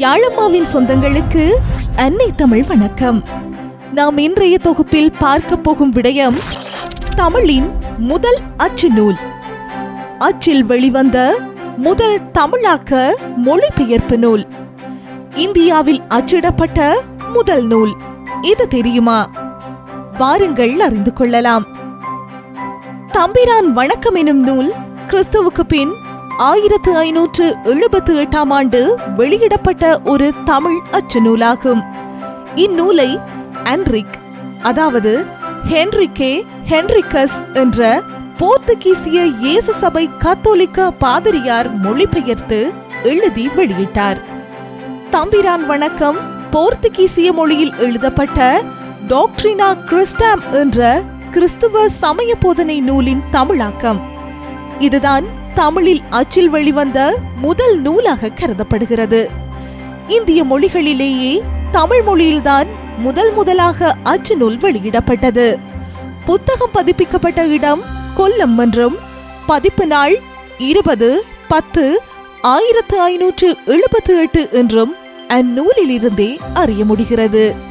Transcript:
யாழம்மாவின் சொந்தங்களுக்கு அன்னை தமிழ் வணக்கம். நாம் இன்றைய தொகுப்பில் பார்க்க போகும் விடயம் தமிழின் முதல் அச்சு நூல். அச்சில் வெளிவந்த முதல் தமிழாக்க மொழிபெயர்ப்பு நூல். இந்தியாவில் அச்சிடப்பட்ட முதல் நூல். இது தெரியுமா? வாருங்கள் அறிந்து கொள்ளலாம். தம்பிரான் வணக்கம் எனும் நூல் கிறிஸ்துவுக்கு பின் ஆயிரத்து ஐநூற்று எழுபத்து எட்டாம் ஆண்டு வெளியிடப்பட்ட ஒரு தமிழ் அச்சு நூலாகும் இந்நூலை அன்ரிக் அதாவது ஹென்ரிகே ஹென்ரிகஸ் என்ற போர்த்துகீசிய இயேசு சபை கத்தோலிக்க பாதிரியார் மொழிபெயர்த்து எழுதி வெளியிட்டார். தம்பிரான் வணக்கம். போர்த்துகீசிய மொழியில் எழுதப்பட்ட டாக்ட்ரினா கிறிஸ்டாம் என்ற கிறிஸ்துவ சமய போதனை நூலின் தமிழாக்கம். இதுதான் தமிழில் அச்சில் வெளிவந்த முதல் நூலாக கருதப்படுகிறது. இந்திய மொழிகளிலேயே தமிழ் மொழியில்தான் முதல் முதலாக அச்சு நூல் வெளியிடப்பட்டது. புத்தகம் பதிப்பிக்கப்பட்ட இடம் கொல்லம் என்றும் பதிப்பு நாள் இருபது பத்து ஆயிரத்து ஐநூற்று எழுபத்து எட்டு என்றும் அந்நூலிலிருந்தே அறிய முடிகிறது.